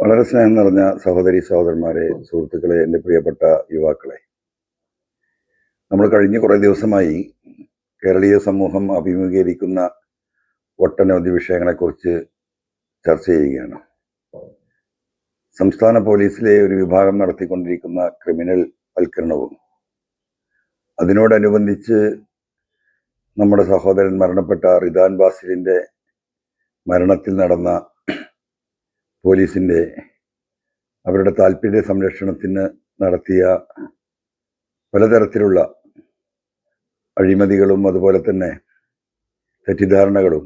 വളരെ സ്നേഹം നിറഞ്ഞ സഹോദരി സഹോദരന്മാരെ സുഹൃത്തുക്കളെ എന്റെ പ്രിയപ്പെട്ട യുവാക്കളെ. നമ്മൾ കഴിഞ്ഞ കുറേ ദിവസമായി കേരളീയ സമൂഹം അഭിമുഖീകരിക്കുന്ന ഒട്ടനവധി വിഷയങ്ങളെക്കുറിച്ച് ചർച്ച ചെയ്യുകയാണ്. സംസ്ഥാന പോലീസിലെ ഒരു വിഭാഗം നടത്തിക്കൊണ്ടിരിക്കുന്ന ക്രിമിനൽ വൽക്കരണവും അതിനോടനുബന്ധിച്ച് നമ്മുടെ സഹോദരൻ മരണപ്പെട്ട റിദാൻ ബാസിലിന്റെ മരണത്തിൽ നടന്ന പോലീസിന്റെ അവരുടെ താല്പര്യ സംരക്ഷണത്തിന് നടത്തിയ പലതരത്തിലുള്ള അഴിമതികളും അതുപോലെ തന്നെ തെറ്റിദ്ധാരണകളും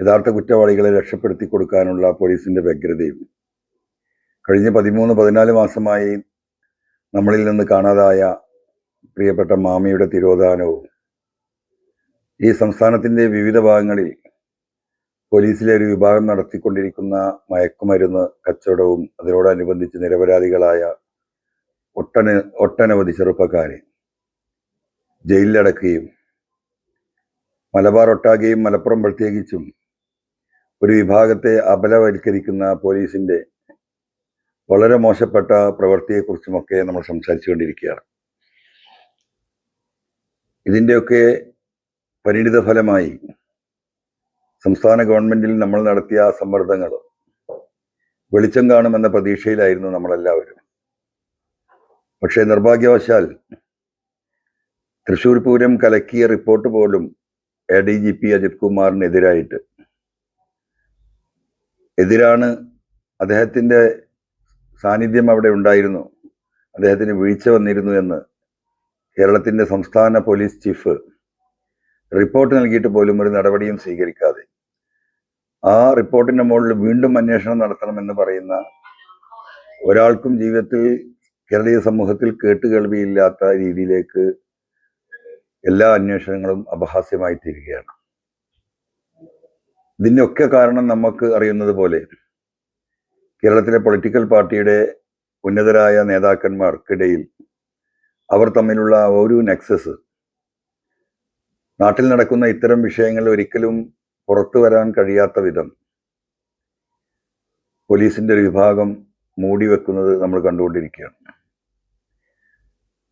യഥാർത്ഥ കുറ്റവാളികളെ രക്ഷപ്പെടുത്തി കൊടുക്കാനുള്ള പോലീസിന്റെ വ്യഗ്രതയും കഴിഞ്ഞ പതിമൂന്ന് പതിനാല് മാസമായി നമ്മളിൽ നിന്ന് കാണാതായ പ്രിയപ്പെട്ട മാമിയുടെ തിരോധാനവും ഈ സംസ്ഥാനത്തിന്റെ വിവിധ ഭാഗങ്ങളിൽ പോലീസിലെ ഒരു വിഭാഗം നടത്തിക്കൊണ്ടിരിക്കുന്ന മയക്കുമരുന്ന് കച്ചവടവും അതിനോടനുബന്ധിച്ച് നിരപരാധികളായ ഒട്ടന ഒട്ടനവധി ചെറുപ്പക്കാരെ ജയിലിലടക്കുകയും മലബാർ ഒട്ടാകെയും മലപ്പുറം പ്രത്യേകിച്ചും ഒരു വിഭാഗത്തെ അപലവൽക്കരിക്കുന്ന പോലീസിന്റെ വളരെ മോശപ്പെട്ട പ്രവൃത്തിയെക്കുറിച്ചുമൊക്കെ നമ്മൾ സംസാരിച്ചുകൊണ്ടിരിക്കുകയാണ്. ഇതിന്റെയൊക്കെ പരിണിത ഫലമായി സംസ്ഥാന ഗവൺമെന്റിൽ നമ്മൾ നടത്തിയ സമ്മർദ്ദങ്ങൾ വെളിച്ചം കാണുമെന്ന പ്രതീക്ഷയിലായിരുന്നു നമ്മളെല്ലാവരും. പക്ഷേ നിർഭാഗ്യവശാൽ തൃശൂർ പൂരം കലക്കിയ റിപ്പോർട്ട് പോലും A D G P Ajith കുമാറിനെതിരായിട്ട്. എതിരാണ് അദ്ദേഹത്തിന്റെ സാന്നിധ്യം അവിടെ ഉണ്ടായിരുന്നു. അദ്ദേഹത്തിന് വീഴ്ച വന്നിരുന്നു എന്ന് കേരളത്തിന്റെ സംസ്ഥാന പോലീസ് ചീഫ് റിപ്പോർട്ട് നൽകിയിട്ട് പോലും ഒരു നടപടിയും സ്വീകരിക്കാതെ. ആ റിപ്പോർട്ടിന്റെ മുകളിൽ വീണ്ടും അന്വേഷണം നടത്തണമെന്ന് പറയുന്ന ഒരാൾക്കും ജീവിതത്തിൽ കേരളീയ സമൂഹത്തിൽ കേട്ടുകേൾവിയില്ലാത്ത രീതിയിലേക്ക് എല്ലാ അന്വേഷണങ്ങളും അപഹാസ്യമായി തീരുകയാണ് ഇതിന്റെയൊക്കെ കാരണം നമുക്ക് അറിയുന്നത് പോലെ കേരളത്തിലെ പൊളിറ്റിക്കൽ പാർട്ടിയുടെ ഉന്നതരായ നേതാക്കന്മാർക്കിടയിൽ അവർ തമ്മിലുള്ള ഒരു നെക്സസ് നാട്ടിൽ നടക്കുന്ന ഇത്തരം വിഷയങ്ങൾ ഒരിക്കലും പുറത്തു വരാൻ കഴിയാത്ത വിധം പോലീസിന്റെ ഒരു വിഭാഗം മൂടി വെക്കുന്നത് നമ്മൾ കണ്ടുകൊണ്ടിരിക്കുകയാണ്.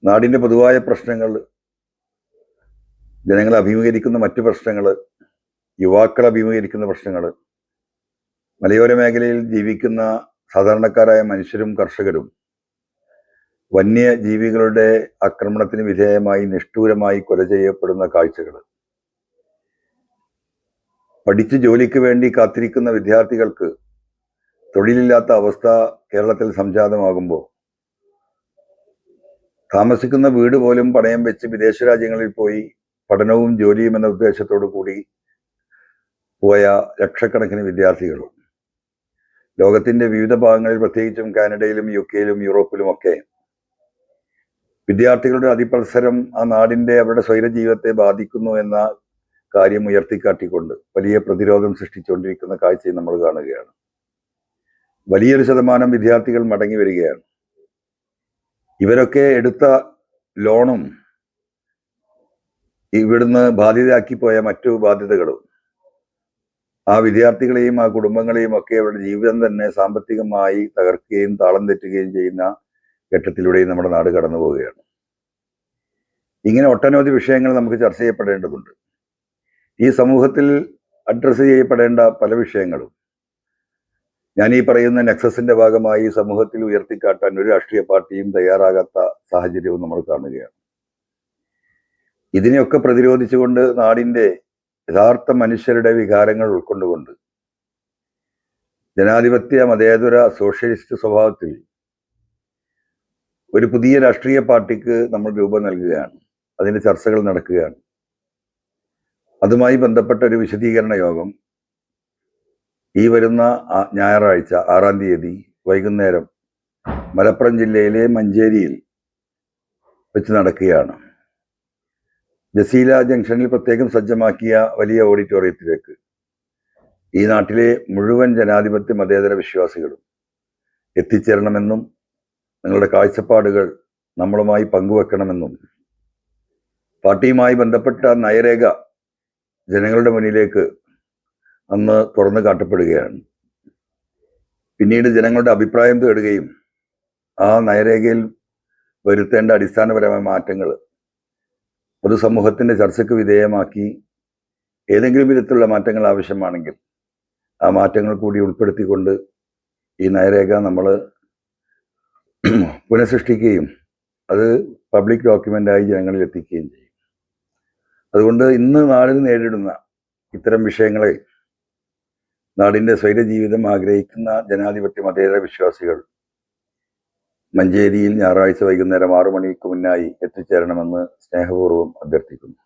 നാടിന്റെ പൊതുവായ പ്രശ്നങ്ങൾ ജനങ്ങൾ അഭിമുഖീകരിക്കുന്ന മറ്റു പ്രശ്നങ്ങൾ യുവാക്കൾ അഭിമുഖീകരിക്കുന്ന പ്രശ്നങ്ങൾ മലയോര മേഖലയിൽ ജീവിക്കുന്ന സാധാരണക്കാരായ മനുഷ്യരും കർഷകരും വന്യജീവികളുടെ ആക്രമണത്തിന് വിധേയമായി നിഷ്ഠൂരമായി കൊല ചെയ്യപ്പെടുന്ന കാഴ്ചകൾ. പഠിച്ച് ജോലിക്ക് വേണ്ടി കാത്തിരിക്കുന്ന വിദ്യാർത്ഥികൾക്ക് തൊഴിലില്ലാത്ത അവസ്ഥ കേരളത്തിൽ സംജാതമാകുമ്പോൾ താമസിക്കുന്ന വീട് പോലും പണയം വെച്ച് വിദേശ രാജ്യങ്ങളിൽ പോയി പഠനവും ജോലിയും എന്ന ഉദ്ദേശത്തോടു കൂടി പോയ ലക്ഷക്കണക്കിന് വിദ്യാർത്ഥികളും ലോകത്തിന്റെ വിവിധ ഭാഗങ്ങളിൽ പ്രത്യേകിച്ചും കാനഡയിലും യു കെയിലും യൂറോപ്പിലും ഒക്കെ വിദ്യാർത്ഥികളുടെ അതിപ്രസരം ആ നാടിന്റെ അവരുടെ സ്വൈര ജീവിതത്തെ ബാധിക്കുന്നു എന്ന കാര്യം ഉയർത്തിക്കാട്ടിക്കൊണ്ട് വലിയ പ്രതിരോധം സൃഷ്ടിച്ചുകൊണ്ടിരിക്കുന്ന കാഴ്ചയും നമ്മൾ കാണുകയാണ്. വലിയൊരു ശതമാനം വിദ്യാർത്ഥികൾ മടങ്ങി വരികയാണ്. ഇവരൊക്കെ എടുത്ത ലോണും ഇവിടുന്ന് ബാധ്യതയാക്കിപ്പോയ മറ്റു ബാധ്യതകളും ആ വിദ്യാർത്ഥികളെയും ആ കുടുംബങ്ങളെയും ഒക്കെ അവരുടെ ജീവിതം തന്നെ സാമ്പത്തികമായി തകർക്കുകയും താളം തെറ്റുകയും ചെയ്യുന്ന ഘട്ടത്തിലൂടെയും നമ്മുടെ നാട് കടന്നു പോവുകയാണ് ഇങ്ങനെ ഒട്ടനവധി വിഷയങ്ങൾ നമുക്ക് ചർച്ച ചെയ്യപ്പെടേണ്ടതുണ്ട്. ഈ സമൂഹത്തിൽ അഡ്രസ്സ് ചെയ്യപ്പെടേണ്ട പല വിഷയങ്ങളും. ഞാൻ ഈ പറയുന്ന നെക്സസിന്റെ ഭാഗമായി സമൂഹത്തിൽ ഉയർത്തിക്കാട്ടാൻ ഒരു രാഷ്ട്രീയ പാർട്ടിയും തയ്യാറാകാത്ത സാഹചര്യവും നമ്മൾ കാണുകയാണ്. ഇതിനെയൊക്കെ പ്രതിരോധിച്ചുകൊണ്ട് നാടിന്റെ യഥാർത്ഥ മനുഷ്യരുടെ വികാരങ്ങൾ ഉൾക്കൊണ്ടുകൊണ്ട് ജനാധിപത്യ മതേതര സോഷ്യലിസ്റ്റ് സ്വഭാവത്തിൽ ഒരു പുതിയ രാഷ്ട്രീയ പാർട്ടിക്ക് നമ്മൾ രൂപം നൽകുകയാണ്. അതിന് ചർച്ചകൾ നടക്കുകയാണ്. അതുമായി ബന്ധപ്പെട്ട ഒരു വിശദീകരണ യോഗം. ഈ വരുന്ന ഞായറാഴ്ച ആറാം തീയതി വൈകുന്നേരം മലപ്പുറം ജില്ലയിലെ മഞ്ചേരിയിൽ വെച്ച് നടക്കുകയാണ്. ജസീല ജംഗ്ഷനിൽ പ്രത്യേകം സജ്ജമാക്കിയ വലിയ ഓഡിറ്റോറിയത്തിലേക്ക് ഈ നാട്ടിലെ മുഴുവൻ ജനാധിപത്യ മതേതര വിശ്വാസികളും എത്തിച്ചേരണമെന്നും നിങ്ങളുടെ കാഴ്ചപ്പാടുകൾ നമ്മളുമായി പങ്കുവെക്കണമെന്നും പാർട്ടിയുമായി ബന്ധപ്പെട്ട നയരേഖ ജനങ്ങളുടെ മുന്നിലേക്ക് അന്ന് തുറന്നു കാട്ടപ്പെടുകയാണ്. പിന്നീട് ജനങ്ങളുടെ അഭിപ്രായം തേടുകയും ആ നയരേഖയിൽ വരുത്തേണ്ട അടിസ്ഥാനപരമായ മാറ്റങ്ങൾ പൊതുസമൂഹത്തിന്റെ ചർച്ചയ്ക്ക് വിധേയമാക്കി ഏതെങ്കിലും വിധത്തിലുള്ള മാറ്റങ്ങൾ ആവശ്യമാണെങ്കിൽ ആ മാറ്റങ്ങൾ കൂടി ഉൾപ്പെടുത്തിക്കൊണ്ട് ഈ നയരേഖ നമ്മൾ പുനഃസൃഷ്ടിക്കുകയും അത് പബ്ലിക് ഡോക്യുമെന്റായി ജനങ്ങളിൽ എത്തിക്കുകയും ചെയ്യും. അതുകൊണ്ട് ഇന്ന് നാടിന് നേരിടുന്ന ഇത്തരം വിഷയങ്ങളെ നാടിന്റെ സ്വൈരജീവിതം ആഗ്രഹിക്കുന്ന ജനാധിപത്യ മതേതര വിശ്വാസികൾ മഞ്ചേരിയിൽ ഞായറാഴ്ച വൈകുന്നേരം ആറു മണിക്ക് മുന്നായി എത്തിച്ചേരണമെന്ന് സ്നേഹപൂർവം അഭ്യർത്ഥിക്കുന്നു.